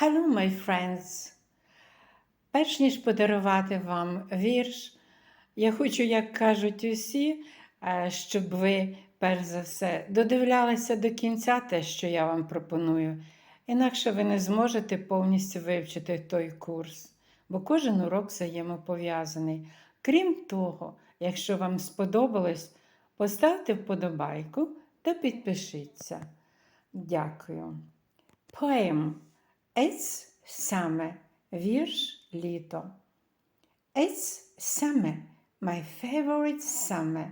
Hello, my friends! Перш ніж подарувати вам вірш, я хочу, як кажуть усі, е, щоб ви, перш за все, додивлялися до кінця те, що я вам пропоную. Інакше ви не зможете повністю вивчити той курс, бо кожен урок взаємопов'язаний. Крім того, якщо вам сподобалось, поставте вподобайку та підпишіться. Дякую. Poem It's summer. Вірш літо. It's summer. My favorite summer.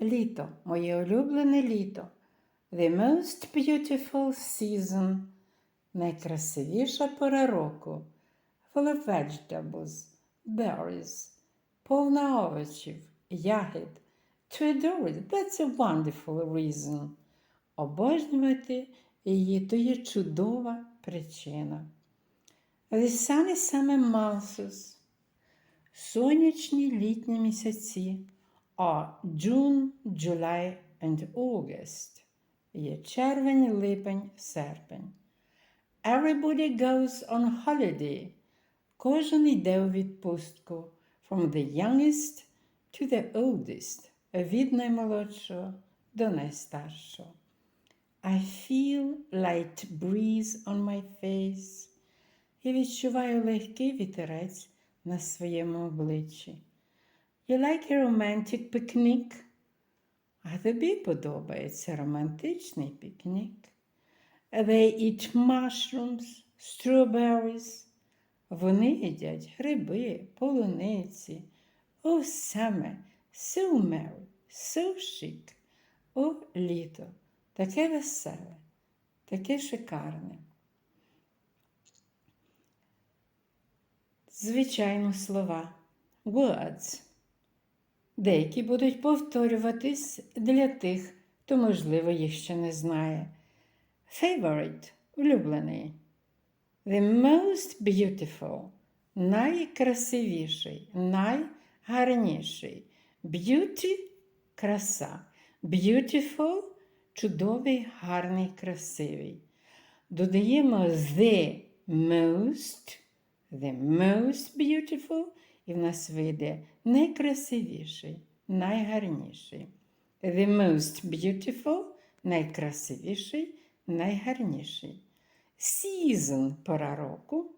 Літо. Моє улюблене літо. The most beautiful season. Найкрасивіша пора року. Full of vegetables, berries. Повна овочів, ягід. To adore it. That's a wonderful reason. Обожнювати її то є чудова причина. The sunny summer. Сонячні літні місяці are June, July and August. Є червень, липень, серпень. Everybody goes on holiday. Кожен йде у відпустку. From the youngest to the oldest. Від наймолодшого до найстаршого. I feel light breeze on my face. Я відчуваю легкий вітерець на своєму обличчі. You like a romantic picnic? А тобі подобається романтичний пікнік. They eat mushrooms, strawberries. Вони їдять гриби, полуниці. Oh, summer, so merry, so chic. О, літо, таке веселе, таке шикарне. Звичайно, слова. Words. Деякі будуть повторюватись для тих, хто, можливо, їх ще не знає. Favorite улюблений. The most beautiful найкрасивіший, найгарніший. Beauty краса. Beautiful чудовий, гарний, красивий. Додаємо the most, the most beautiful, і в нас вийде найкрасивіший, найгарніший. The most beautiful найкрасивіший, найгарніший. Season пора року.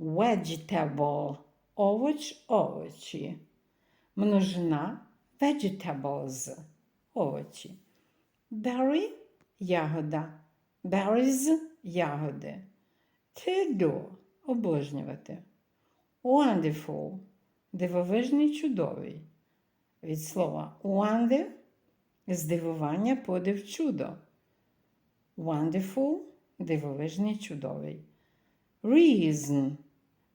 Vegetable овоч, овочі. Множина vegetables овочі. Berry ягода. Berries ягоди. To обожнювати. Wonderful дивовижний чудовий. Від слова wonder здивування, подив чудо. Wonderful дивовижний чудовий. Reason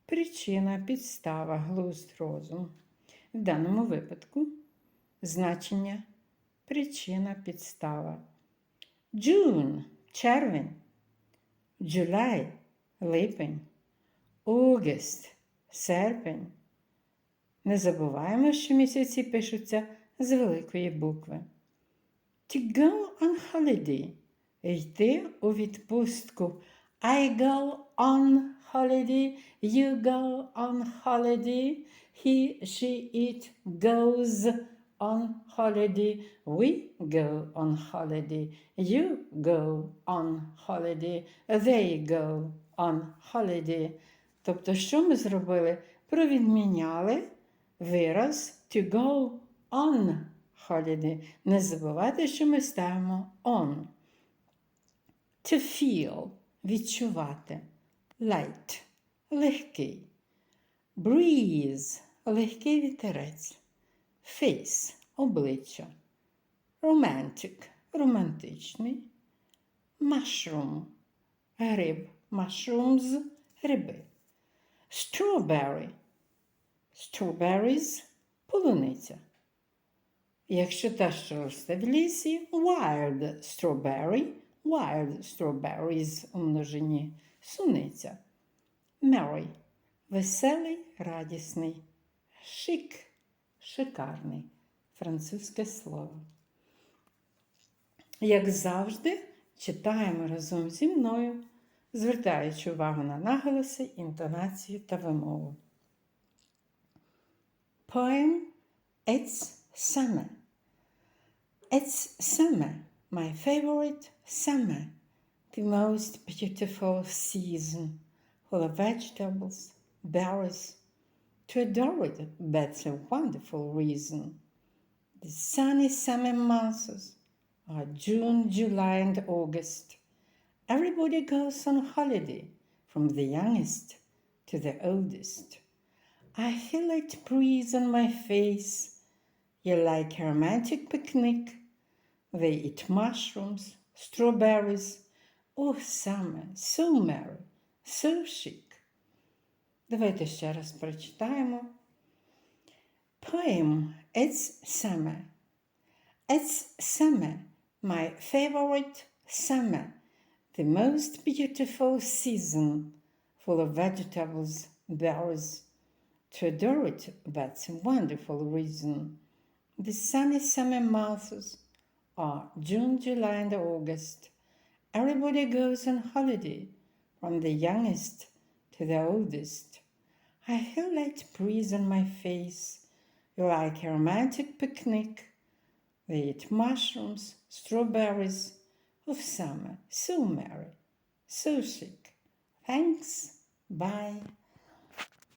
причина, підстава, глузд, розум. В даному випадку значення причина, підстава. June червень. July липень. August серпень. Не забуваємо, що місяці пишуться з великої букви. To go on holiday. Йти у відпустку. I go on holiday. You go on holiday. He, she, it goes on holiday. We go on holiday. You go on holiday. They go on holiday. Тобто, що ми зробили? Провідміняли вираз to go on holiday. Не забувайте, що ми ставимо on. To feel відчувати. Light легкий. Breeze легкий вітерець. Face обличчя. Romantic романтичний. Mushroom гриб. Mushrooms гриби. Strawberry Strawberries полуниця. Якщо та, що росте в лісі, wild strawberry, wild strawberries у множині, суниця. Merry веселий, радісний, шик, шикарний, французьке слово. Як завжди, читаємо разом зі мною звертаючи увагу на наголоси, інтонацію та вимову. Poem It's Summer. It's summer, my favorite summer, the most beautiful season, full of vegetables, berries. To adore it, that's a wonderful reason. The sunny summer months are June, July, and August. Everybody goes on holiday, from the youngest to the oldest. I feel it breeze on my face. You like a romantic picnic. They eat mushrooms, strawberries. Oh, summer, so merry, so chic. Давайте ще раз прочитаємо. Poem It's summer. It's summer, my favorite summer, the most beautiful season, full of vegetables, berries. To adore it, that's a wonderful reason. The sunny summer months are June, July, and August. Everybody goes on holiday, from the youngest to the oldest. I feel light breeze on my face, You like a romantic picnic. They eat mushrooms, strawberries of summer, so merry, so chic. Thanks. Bye.